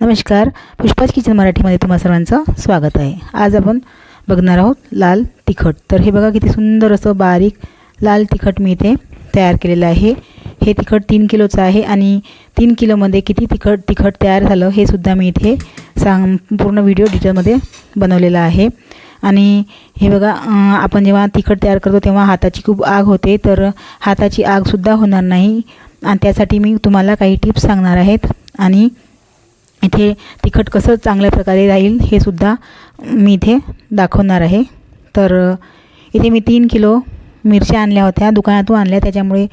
नमस्कार. पुष्पाच किचन मराठीमध्ये तुम्हा सर्वांचं स्वागत आहे. आज आपण बघणार आहोत लाल तिखट. तर हे बघा किती सुंदर असं बारीक लाल तिखट मी इथे तयार केलेलं आहे. हे तिखट तीन किलोचं आहे आणि तीन किलोमध्ये किती तिखट तिखट तयार झालं हे सुद्धा मी इथे सांग पूर्ण व्हिडिओ डिटेलमध्ये बनवलेला आहे. आणि हे बघा आपण जेव्हा तिखट तयार करतो तेव्हा हाताची खूप आग होते तर हाताची आगसुद्धा होणार नाही. आणि त्यासाठी मी तुम्हाला काही टिप्स सांगणार आहेत. आणि इथे तिखट कसं चांगल्या प्रकारे राहील हे सुद्धा मी इथे दाखवणार आहे. तर इथे मी तीन किलो मिरच्या आणल्या होत्या. दुकानातून आणल्या त्याच्यामुळे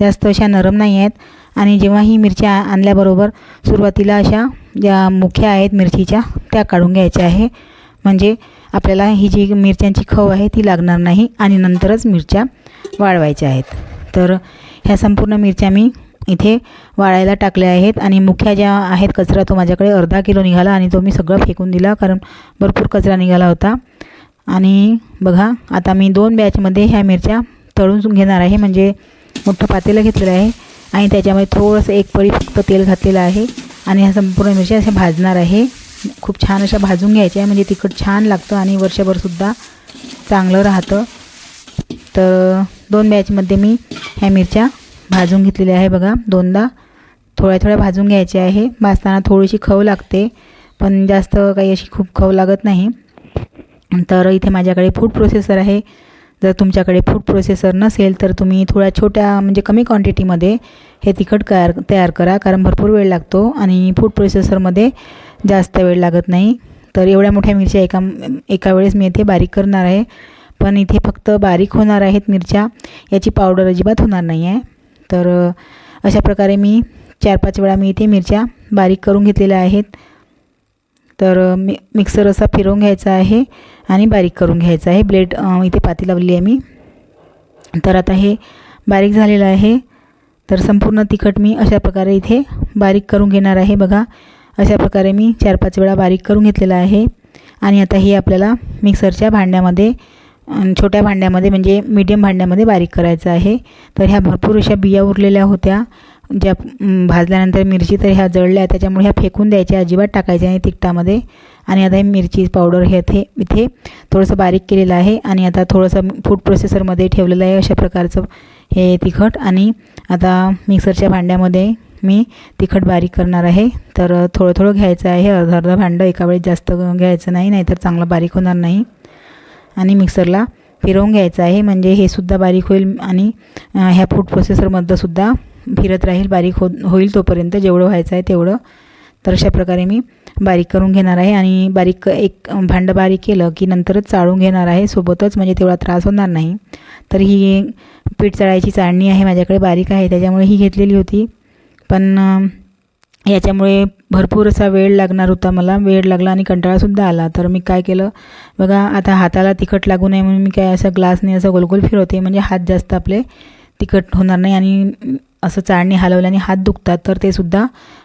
जास्त अशा नरम नाही आहेत. आणि जेव्हा ही मिरच्या आणल्याबरोबर सुरुवातीला अशा ज्या मुख्या आहेत मिरचीच्या त्या काढून घ्यायच्या आहे. म्हणजे आपल्याला ही जी मिरच्यांची खव आहे ती लागणार नाही आणि नंतरच मिरच्या वाळवायच्या आहेत. तर ह्या संपूर्ण मिरच्या मी इथे वाळायला टाकले आहेत आणि मुख्या ज्या आहेत कचरा तो माझ्याकडे अर्धा किलो निघाला आणि तो मी सगळं फेकून दिला कारण भरपूर कचरा निघाला होता. आणि बघा आता मी दोन बॅचमध्ये ह्या मिरच्या तळून घेणार आहे म्हणजे मोठं पातेलं घेतलेलं आहे आणि त्याच्यामध्ये थोडंसं एक पळी फक्त तेल घातलेलं आहे आणि ह्या संपूर्ण मिरच्या अशा भाजणार आहे. खूप छान अशा भाजून घ्यायच्या म्हणजे तिखट छान लागतं आणि वर्षभरसुद्धा चांगलं राहतं. तर दोन बॅचमध्ये मी ह्या मिरच्या भाजून घेतलेले आहे बघा. दोनदा थोड्या थोड्या भाजून घ्यायचे आहे. भाजताना थोडीशी खव लागते पण जास्त काही अशी खूप खव लागत नाही. तर इथे माझ्याकडे फूड प्रोसेसर आहे. जर तुमच्याकडे फूड प्रोसेसर नसेल तर तुम्ही थोड्या छोट्या म्हणजे कमी क्वांटिटीमध्ये हे तिखट तयार तयार करा. कारण भरपूर वेळ लागतो आणि फूड प्रोसेसरमध्ये जास्त वेळ लागत नाही. तर एवढ्या मोठ्या मिरच्या एका एका वेळेस मी इथे बारीक करणार आहे. पण इथे फक्त बारीक होणार आहेत मिरच्या. याची पावडर अजिबात होणार नाही आहे तर अशा प्रकारे मी चार पाच वेळा मी इथे मिरच्या बारीक करून घेतलेल्या आहेत. तर मी मिक्सर असा फिरवून घ्यायचा आहे आणि बारीक करून घ्यायचा आहे. ब्लेड इथे पाती लावली आहे मी. तर आता हे बारीक झालेलं आहे. तर संपूर्ण तिखट मी अशा प्रकारे इथे बारीक करून घेणार आहे बघा. अशा प्रकारे मी चार पाच वेळा बारीक करून घेतलेलं आहे. आणि आता हे आपल्याला मिक्सरच्या भांड्यामध्ये छोट्या भांड्यामध्ये म्हणजे मीडियम भांड्यामध्ये बारीक करायचं आहे. तर ह्या भरपूर अशा बिया उरलेल्या होत्या. ज्या भाजल्यानंतर मिरची तर ह्या जळल्या. त्याच्यामुळे ह्या फेकून द्यायच्या अजिबात टाकायच्या नाही तिखटामध्ये. आणि आता हे मिरची पावडर हे इथे इथे थोडंसं बारीक केलेलं आहे. आणि आता थोडंसं फूड प्रोसेसरमध्ये ठेवलेलं आहे अशा प्रकारचं हे तिखट. आणि आता मिक्सरच्या भांड्यामध्ये मी तिखट बारीक करणार आहे. तर थोडं थोडं घ्यायचं आहे. अर्धं अर्धं भांडं एका वेळेस जास्त घ्यायचं नाही नाहीतर चांगलं बारीक होणार नाही. आणि मिक्सरला फिरवून घ्यायचं आहे. म्हणजे हे सुद्धा बारीक होईल आणि ह्या फूड प्रोसेसरमधलं सुद्धा फिरत राहील बारीक हो होईल तोपर्यंत. जेवढं व्हायचं आहे तेवढं. तर अशा प्रकारे मी बारीक करून घेणार आहे आणि बारीक एक भांडं बारीक केलं की नंतरच चाळून घेणार आहे. सोबतच म्हणजे तेवढा त्रास होणार नाही. तर ही पीठ चाळायची चाळणी आहे माझ्याकडे बारीक आहे त्याच्यामुळे ही घेतलेली होती. पण याच्यामुळे भरपूर असा वेळ लागणार होता मला. वेळ लागला आणि कंटाळासुद्धा आला. तर मी काय केलं? बघा आता हाताला तिखट लागू नये म्हणून मी काय असं ग्लासने असं गोलगोल फिरवते. म्हणजे हात जास्त आपले तिखट होणार नाही आणि असं चाळणी हलवल्याने हात दुखतात तर ते सुद्धा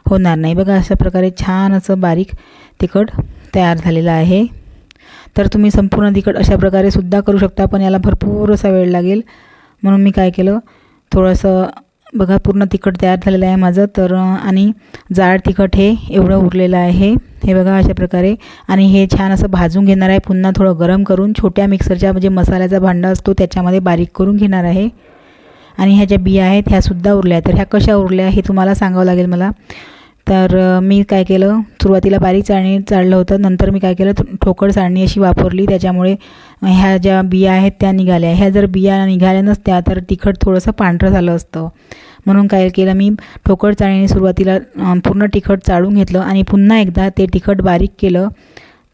होणार नाही. बघा अशा प्रकारे छान असं बारीक तिखट तयार झालेलं आहे. तर तुम्ही संपूर्ण तिखट अशा प्रकारे सुद्धा करू शकता पण याला भरपूर असा वेळ लागेल. म्हणून मी काय केलं? थोडंसं बघा पूर्ण तिखट तयार झालेलं आहे माझं. तर आणि जाड तिखट हे एवढं उरलेलं आहे. हे बघा अशा प्रकारे. आणि हे छान असं भाजून घेणार आहे. पुन्हा थोडं गरम करून छोट्या मिक्सरच्या म्हणजे मसाल्याचा भांडा असतो त्याच्यामध्ये बारीक करून घेणार आहे. आणि ह्या ज्या बिया आहेत ह्यासुद्धा उरल्या तर ह्या कशा उरल्या हे तुम्हाला सांगावं लागेल मला. तर मी काय केलं? सुरुवातीला बारीक चाळणी चाळलं होतं. नंतर मी काय केलं? ठोकळ चाळणी अशी वापरली. त्याच्यामुळे ह्या ज्या बिया आहेत त्या निघाल्या. ह्या जर बिया निघाल्या नसत्या तर तिखट थोडंसं पांढरं झालं असतं. म्हणून काय केलं? मी ठोकळ चाळणीने सुरुवातीला पूर्ण तिखट चाळून घेतलं आणि पुन्हा एकदा ते तिखट बारीक केलं.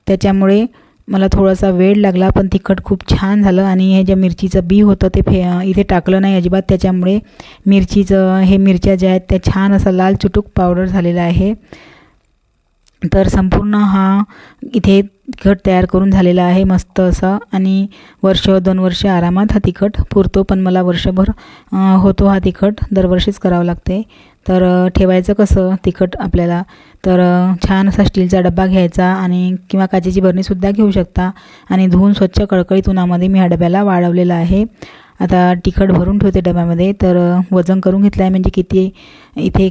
त्याच्यामुळे मला थोडासा वेळ लागला पण तिखट खूप छान झालं आणि हे जे मिरचीचं बी होतं ते फे इथे टाकलं नाही अजिबात. त्याच्यामुळे मिरचीचं हे मिरच्या ज्या आहेत त्या छान असा लाल चुटूक पावडर झालेला आहे. तर संपूर्ण हा इथे तिखट तयार करून झालेला आहे मस्त असा. आणि वर्ष दोन वर्ष आरामात हा तिखट पुरतो पण मला वर्षभर होतो हा तिखट. दरवर्षीच करावं लागते. तर ठेवायचं कसं तिखट आपल्याला? तर छान असा स्टीलचा डबा घ्यायचा आणि किंवा काचेची बरणीसुद्धा घेऊ शकता आणि धुवून स्वच्छ कळकळीत उन्हामध्ये मी ह्या डब्याला वाळवलेला आहे. आता तिखट भरून ठेवते डब्यामध्ये. तर वजन करून घेतलं आहे म्हणजे किती इथे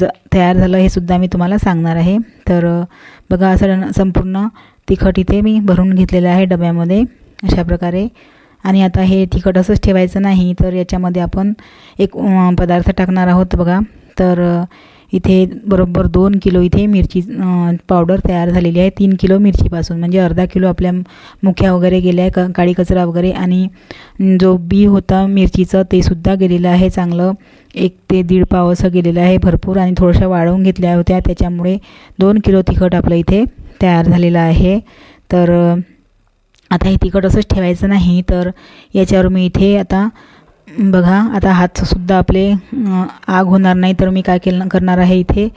ज तयार झालं हे सुद्धा मी तुम्हाला सांगणार आहे. तर बघा असं संपूर्ण तिखट इथे मी भरून घेतलेलं आहे डब्यामध्ये अशा प्रकारे. आणि आता हे तिखट असंच ठेवायचं नाही तर याच्यामध्ये आपण एक पदार्थ टाकणार आहोत बघा. तर इथे बरोबर दोन किलो इथे मिरची पावडर तयार झालेली आहे. तीन किलो मिरचीपासून. म्हणजे अर्धा किलो आपल्या मुख्या वगैरे गेल्या आहे क काळी कचरा वगैरे. आणि जो बी होता मिरचीचं ते सुद्धा गेलेलं आहे. चांगलं एक ते दीड पाव असं गेलेलं आहे भरपूर. आणि थोडंशा वाळवून घेतल्या होत्या. त्याच्यामुळे दोन किलो तिखट आपलं इथे तयार झालेलं आहे. तर आता हे तिखट असंच ठेवायचं नाही. तर याच्यावर मी इथे आता बघा आता हातसुद्धा आपले आग होणार नाही तर मी काय केलं करणार आहे इथे.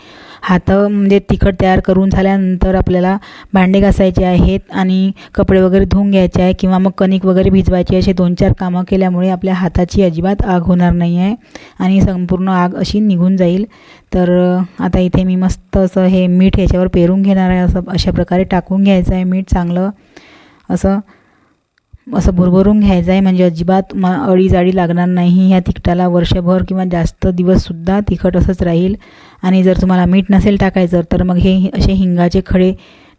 हात म्हणजे तिखट तयार करून झाल्यानंतर आपल्याला भांडे घासायचे आहेत आणि कपडे वगैरे धुवून घ्यायचे आहे किंवा मग कणिक वगैरे भिजवायची असे दोन चार कामं केल्यामुळे आपल्या हाताची अजिबात आग होणार नाही आहे आणि संपूर्ण आग अशी निघून जाईल. तर आता इथे मी मस्त असं हे मीठ याच्यावर पेरून घेणार आहे असं अशा प्रकारे टाकून घ्यायचं आहे मीठ चांगलं असं. असं भरभरून घ्यायचं आहे म्हणजे अजिबात म अळीजाळी लागणार नाही. ह्या तिखटाला वर्षभर किंवा जास्त दिवससुद्धा तिखट असंच राहील. आणि जर तुम्हाला मीठ नसेल टाकायचं तर मग हे असे हिंगाचे खडे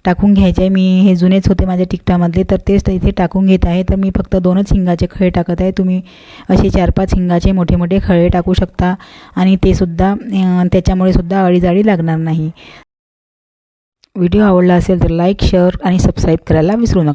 टाकून घ्यायचे. आहे मी हे जुनेच होते माझ्या तिखटामधले तर तेच इथे टाकून घेत आहे. तर मी फक्त दोनच हिंगाचे खळे टाकत आहे. तुम्ही असे चार पाच हिंगाचे मोठे मोठे खळे टाकू शकता. आणि ते सुद्धा त्याच्यामुळे सुद्धा अळीजाळी लागणार नाही. व्हिडिओ आवडला असेल तर लाईक शेअर आणि सबस्क्राईब करायला विसरू नका.